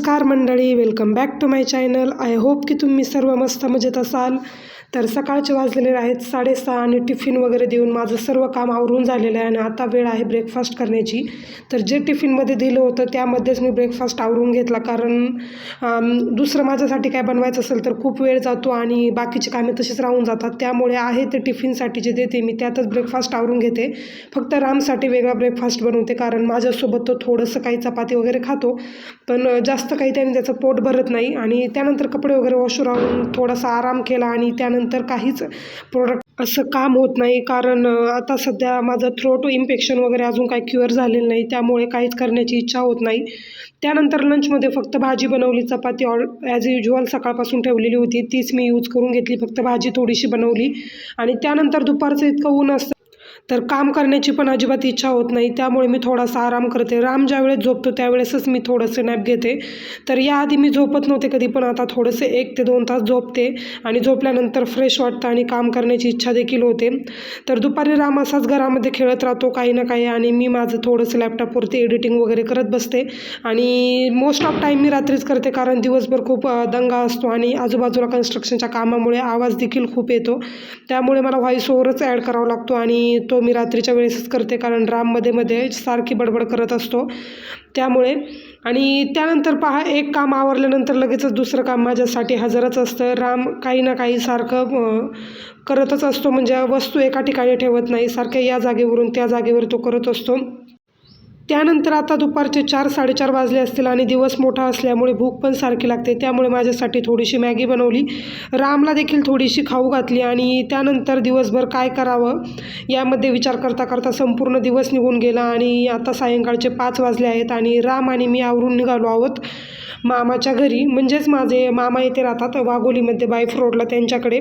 नमस्कार मंडळी welcome back to my channel I hope की तुम्ही सर्व मस्त मजेत असाल. तर सकाळचे वाजलेले आहेत साडेसहा आणि टिफिन वगैरे देऊन माझं सर्व काम आवरून झालेलं आहे आणि आता वेळ आहे ब्रेकफास्ट करण्याची. तर जे टिफिनमध्ये दिलं होतं त्यामध्येच मी ब्रेकफास्ट आवरून घेतला. कारण दुसरं माझ्यासाठी काय बनवायचं असेल तर खूप वेळ जातो आणि बाकीची कामे तशीच राहून जातात. त्यामुळे आहे ते टिफिनसाठी जे देते मी त्यातच ब्रेकफास्ट आवरून घेते. फक्त रामसाठी वेगळा ब्रेकफास्ट बनवते कारण माझ्यासोबत तो थोडंसं काही चपाती वगैरे खातो. पण जास्त काही त्याने त्याचं पोट भरत नाही आणि त्यानंतर कपडे वगैरे वॉश राहून थोडासा आराम केला आणि त्यानंतर काहीच प्रोडक्ट असं काम होत नाही. कारण आता सध्या माझं थ्रोट इन्फेक्शन वगैरे अजून काही क्युअर झालेलं नाही. त्यामुळे काहीच करण्याची इच्छा होत नाही. त्यानंतर लंचमध्ये फक्त भाजी बनवली. चपाती ऑल ॲज युजल सकाळपासून ठेवलेली होती. तीच मी यूज करून घेतली. फक्त भाजी थोडीशी बनवली. आणि त्यानंतर दुपारचं इतकं ऊन असतं. तर काम करण्याची पण अजिबात इच्छा होत नाही. त्यामुळे मी थोडासा आराम करते. राम ज्यावेळेस झोपतो त्यावेळेसच मी थोडंसं नॅप घेते. तर याआधी मी झोपत नव्हते कधी पण आता थोडंसं एक ते दोन तास झोपते आणि झोपल्यानंतर फ्रेश वाटतं आणि काम करण्याची इच्छा देखील होते. तर दुपारी राम असाच घरामध्ये खेळत राहतो काही ना काही आणि मी माझं थोडंसं लॅपटॉपवरती एडिटिंग वगैरे करत बसते. आणि मोस्ट ऑफ टाईम मी रात्रीच करते कारण दिवसभर खूप दंगा असतो आणि आजूबाजूला कन्स्ट्रक्शनच्या कामामुळे आवाज देखील खूप येतो. त्यामुळे मला व्हॉईस ओव्हरच ॲड करावा लागतो आणि तो मी रात्रीच्या वेळेसच करते कारण राममध्ये मध्ये सारखी बडबड करत असतो. त्यामुळे आणि त्यानंतर पहा एक काम आवरल्यानंतर लगेचच दुसरं काम माझ्यासाठी हजरच असतं. राम काही ना काही सारखं करतच असतो. म्हणजे वस्तू एका ठिकाणी ठेवत नाही. सारख्या या जागेवरून त्या जागेवर तो करत असतो. त्यानंतर आता दुपारचे चार साडेचार वाजले असतील आणि दिवस मोठा असल्यामुळे भूक पण सारखी लागते. त्यामुळे माझ्यासाठी थोडीशी मॅगी बनवली. रामला देखील थोडीशी खाऊ घातली आणि त्यानंतर दिवसभर काय करावं यामध्ये विचार करता करता संपूर्ण दिवस निघून गेला आणि आता सायंकाळचे पाच वाजले आहेत आणि राम आणि मी आवरून निघालो आहोत. मामाच्या घरी म्हणजेच माझे मामा येथे राहतात वाघोलीमध्ये बायफ रोडला त्यांच्याकडे.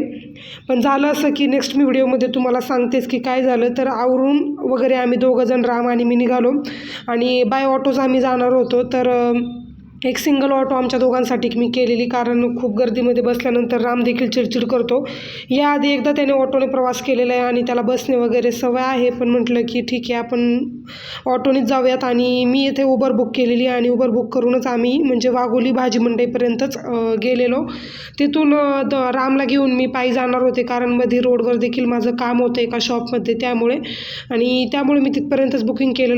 पण झालं असं की नेक्स्ट मी व्हिडिओमध्ये तुम्हाला सांगतेच की काय झालं तर आवरून वगैरे आम्ही दोघंजण राम आणि मी निघालो. आणि बाय ऑटोच आम्ही जाणार होतो तर एक सिंगल ऑटो आमच्या दोघांसाठी मी केलेली कारण खूप गर्दीमध्ये बसल्यानंतर राम देखील चिडचिड करतो. याआधी एकदा त्याने ऑटोने प्रवास केलेला आहे आणि त्याला बसने वगैरे सवय आहे पण म्हटलं की ठीक आहे आपण ऑटोनेच जाऊयात. आणि मी इथे उबर बुक केलेली आहे आणि उबर बुक करूनच आम्ही म्हणजे वाघोली भाजी मंडईपर्यंतच गेलेलो. तिथून द रामला घेऊन मी पायी जाणार होते कारण मध्ये रोडवर देखील माझं काम होतं एका शॉपमध्ये त्यामुळे. आणि त्यामुळे मी तिथपर्यंतच बुकिंग केलेलं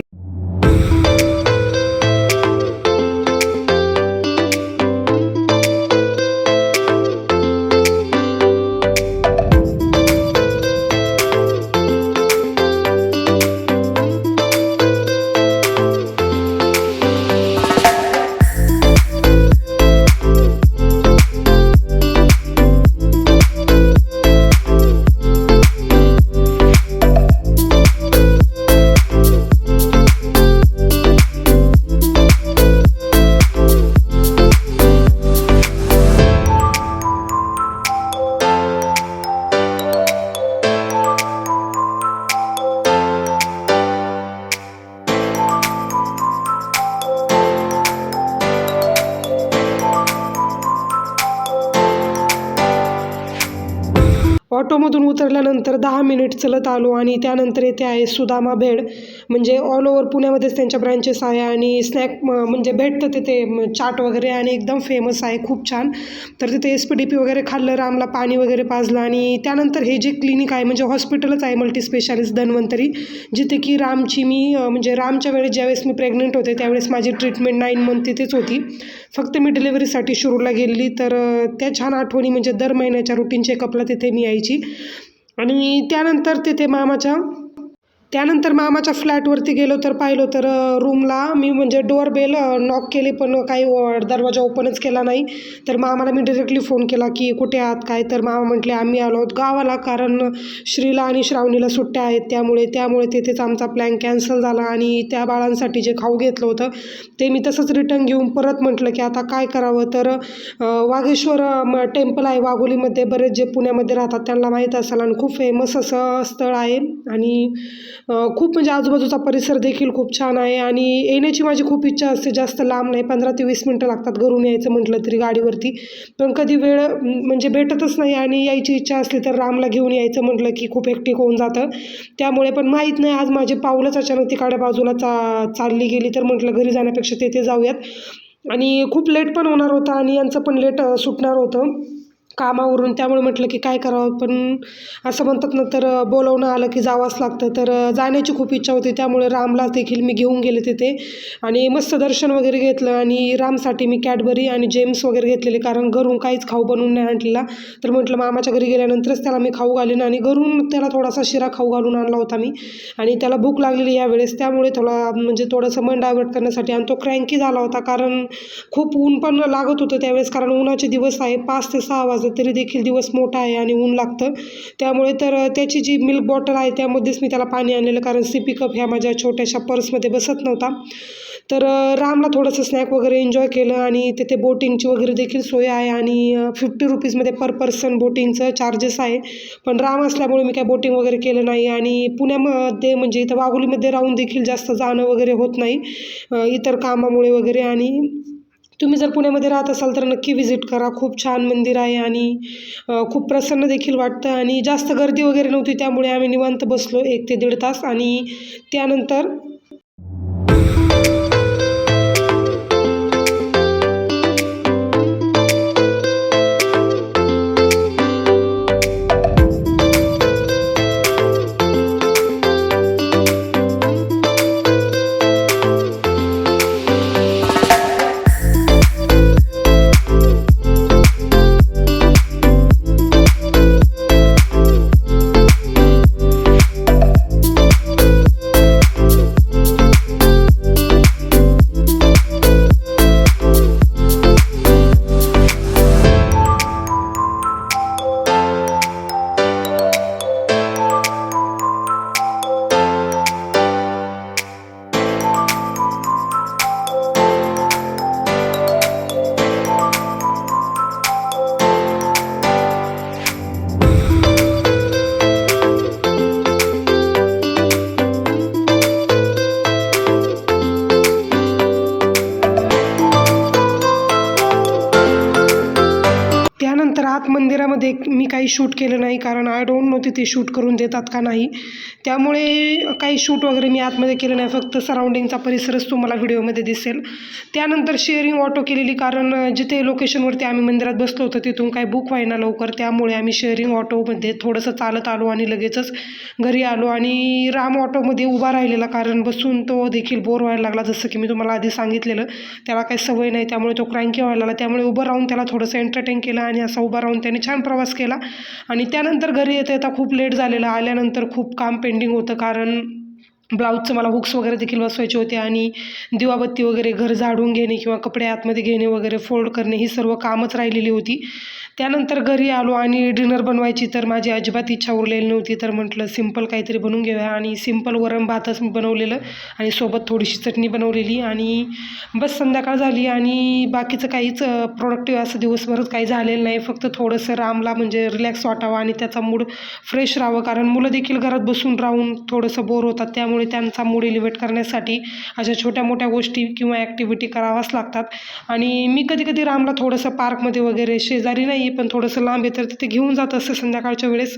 ऑटोमधून उतरल्यानंतर दहा मिनिट चलत आलो आणि त्यानंतर येथे आहे सुदामा भेड म्हणजे ऑल ओव्हर पुण्यामध्येच त्यांच्या ब्रँचेस आहे आणि स्नॅक म्हणजे भेटतं तिथे चाट वगैरे आणि एकदम फेमस आहे खूप छान. तर तिथे एस पी डी पी वगैरे खाल्लं रामला पाणी वगैरे पाजलं आणि त्यानंतर हे जे क्लिनिक आहे म्हणजे हॉस्पिटलच आहे मल्टी स्पेशालिस्ट धन्वंतरी जिथे की रामची मी म्हणजे रामच्या वेळेस ज्यावेळेस मी प्रेग्नंट होते त्यावेळेस माझी ट्रीटमेंट नाईन मंथ तिथेच होती. फक्त मी डिलिव्हरीसाठी सुरूला गेलेली तर त्या छान आठवणी म्हणजे दर महिन्याच्या रुटीन चेकअपला तिथे मी यायची. आणि त्यानंतर तिथे मामाच्या त्यानंतर मामाच्या फ्लॅटवरती गेलो तर पाहिलो तर रूमला मी म्हणजे डोअर बेल नॉक केली पण काही दरवाजा ओपनच केला नाही. तर मामाला मी डिरेक्टली फोन केला की कुठे आहात काय? तर मामा म्हटले आम्ही आलो आहोत गावाला कारण श्रीला आणि श्रावणीला सुट्ट्या आहेत. त्यामुळे त्यामुळे तिथेच आमचा प्लॅन कॅन्सल झाला आणि त्या बाळांसाठी जे खाऊ घेतलं होतं ते मी तसंच रिटर्न घेऊन परत म्हटलं की आता काय करावं? तर अ, वाघेश्वर म- टेम्पल आहे. वाघोलीमध्ये बरेच जे पुण्यामध्ये राहतात त्यांना माहीत असेल आणि खूप फेमस असं स्थळ आहे. आणि खूप म्हणजे आजूबाजूचा परिसर देखील खूप छान आहे आणि येण्याची माझी खूप इच्छा असते. जास्त लांब नाही पंधरा ते वीस मिनटं लागतात घरून यायचं म्हटलं तरी गाडीवरती. पण कधी वेळ म्हणजे भेटतच नाही आणि यायची इच्छा असली तर रामला घेऊन यायचं म्हटलं की खूप एकटिक होऊन जातं. त्यामुळे पण माहीत नाही आज माझे पाऊलच अचानक तिकडे बाजूला चा चालली गेली तर म्हटलं घरी जाण्यापेक्षा तेथे जाऊयात. आणि खूप लेट पण होणार होता आणि यांचं पण लेट सुटणार होतं. कामावरून त्यामुळे म्हटलं की काय करावं पण असं म्हणतात ना तर बोलवणं आलं की जावंच लागतं. तर जाण्याची खूप इच्छा होती त्यामुळे रामला देखील मी घेऊन गेले तिथे आणि मस्त दर्शन वगैरे घेतलं आणि रामसाठी मी कॅडबरी आणि जेम्स वगैरे घेतलेले कारण घरून काहीच खाऊ बनवून नाही आणलेला. तर म्हटलं मामाच्या घरी गेल्यानंतरच त्याला मी खाऊ घालीन आणि घरून त्याला थोडासा शिरा खाऊ घालून आणला होता मी. आणि त्याला भूक लागलेली यावेळेस त्यामुळे थोडा म्हणजे थोडंसं मन डायवर्ट करण्यासाठी आणि तो क्रँकी झाला होता कारण खूप ऊन पण लागत होतं त्यावेळेस कारण उन्हाचे दिवस आहे पाच ते सहा वाजत तरी देखील दिवस मोठा आहे आणि ऊन लागतं. त्यामुळे तर त्याची जी मिल्क बॉटल आहे त्यामध्येच मी त्याला पाणी आणलेलं कारण सिपी कप ह्या माझ्या छोट्याशा पर्समध्ये बसत नव्हता. तर रामला थोडंसं स्नॅक वगैरे एन्जॉय केलं आणि तिथे बोटिंगची वगैरे देखील सोय आहे आणि फिफ्टी रुपीजमध्ये पर पर्सन बोटिंगचं चार्जेस आहे. पण राम असल्यामुळे मी काय बोटिंग वगैरे केलं नाही आणि पुण्यामध्ये म्हणजे इथं वाघोलीमध्ये राहून देखील जास्त जाणं वगैरे होत नाही इतर कामामुळे वगैरे आणि तुम्ही जर पुण्यामध्ये राहत असाल तर नक्की विजिट करा. खूप छान मंदिर आहे आणि खूप प्रसन्न देखील वाटतं आणि जास्त गर्दी वगैरे नव्हती त्यामुळे आम्ही निवांत बसलो एक ते दीड तास आणि त्यानंतर आत मंदिरामध्ये मी काही शूट केलं नाही कारण आय डोंट नो तिथे शूट करून देतात का नाही. त्यामुळे काही शूट वगैरे मी आतमध्ये केलं नाही फक्त सराउंडिंगचा परिसरच तुम्हाला व्हिडिओमध्ये दिसेल. त्यानंतर शेअरिंग ऑटो केलेली कारण जिथे लोकेशनवरती आम्ही मंदिरात बसलो होतो तिथून काही बुक व्हायना लवकर. त्यामुळे आम्ही शेअरिंग ऑटोमध्ये थोडंसं चालत आलो आणि लगेचच घरी आलो. आणि राम ऑटोमध्ये उभा राहिलेला कारण बसून तो देखील बोर व्हायला लागला जसं की मी तुम्हाला आधी सांगितलेलं. त्याला काही सवय नाही त्यामुळे तो क्रँकी व्हायला लागला. त्यामुळे उभं राहून त्याला थोडंसं एंटरटेन केलं आणि असा उभा राहून त्याने छान प्रवास केला. आणि त्यानंतर घरी येता येता खूप लेट झालेलं. आल्यानंतर खूप काम पेंडिंग होतं. कारण ब्लाऊजचं मला हुक्स वगैरे देखील बसवायचे होते आणि दिवाबत्ती वगैरे घर झाडून घेणे किंवा कपडे आतमध्ये घेणे वगैरे फोल्ड करणे ही सर्व कामच राहिलेली होती. त्यानंतर घरी आलो आणि डिनर बनवायची तर माझी अजिबात इच्छा उरलेली नव्हती. तर म्हटलं सिंपल काहीतरी बनवून घेऊया. आणि सिंपल वरण भातच मी बनवलेलं आणि सोबत थोडीशी चटणी बनवलेली आणि बस संध्याकाळ झाली आणि बाकीचं काहीच प्रोडक्टिव्ह असं दिवसभरच काही झालेलं नाही. फक्त थोडंसं रामला म्हणजे रिलॅक्स वाटावं आणि त्याचा मूड फ्रेश राहावं. कारण मुलं देखील घरात बसून राहून थोडंसं बोर होतात. त्यामुळे त्यांचा मूड एलिवेट करण्यासाठी अशा छोट्या मोठ्या गोष्टी किंवा ॲक्टिव्हिटी कराव्याच लागतात. आणि मी कधी कधी रामला थोडंसं पार्कमध्ये वगैरे शेजारी नाही पण थोडंसं लांब आहे तर तिथे घेऊन जात असते संध्याकाळच्या वेळेस.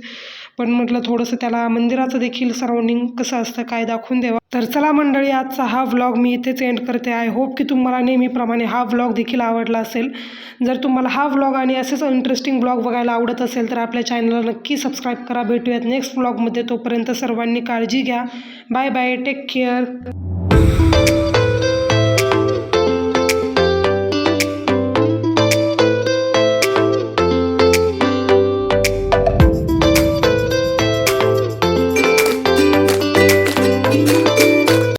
पण म्हटलं थोडंसं त्याला मंदिराचं देखील सराउंडिंग कसं असतं काय दाखवून द्यावा. तर चला मंडळी आजचा हा व्लॉग मी इथेच एंड करते. आय होप की तुम्हाला नेहमीप्रमाणे हा व्लॉग देखील आवडला असेल. जर तुम्हाला हा व्लॉग आणि असेच इंटरेस्टिंग ब्लॉग बघायला आवडत असेल तर आपल्या चॅनलला नक्की सबस्क्राईब करा. भेटूयात नेक्स्ट व्लॉगमध्ये तोपर्यंत सर्वांनी काळजी घ्या. Bye bye take care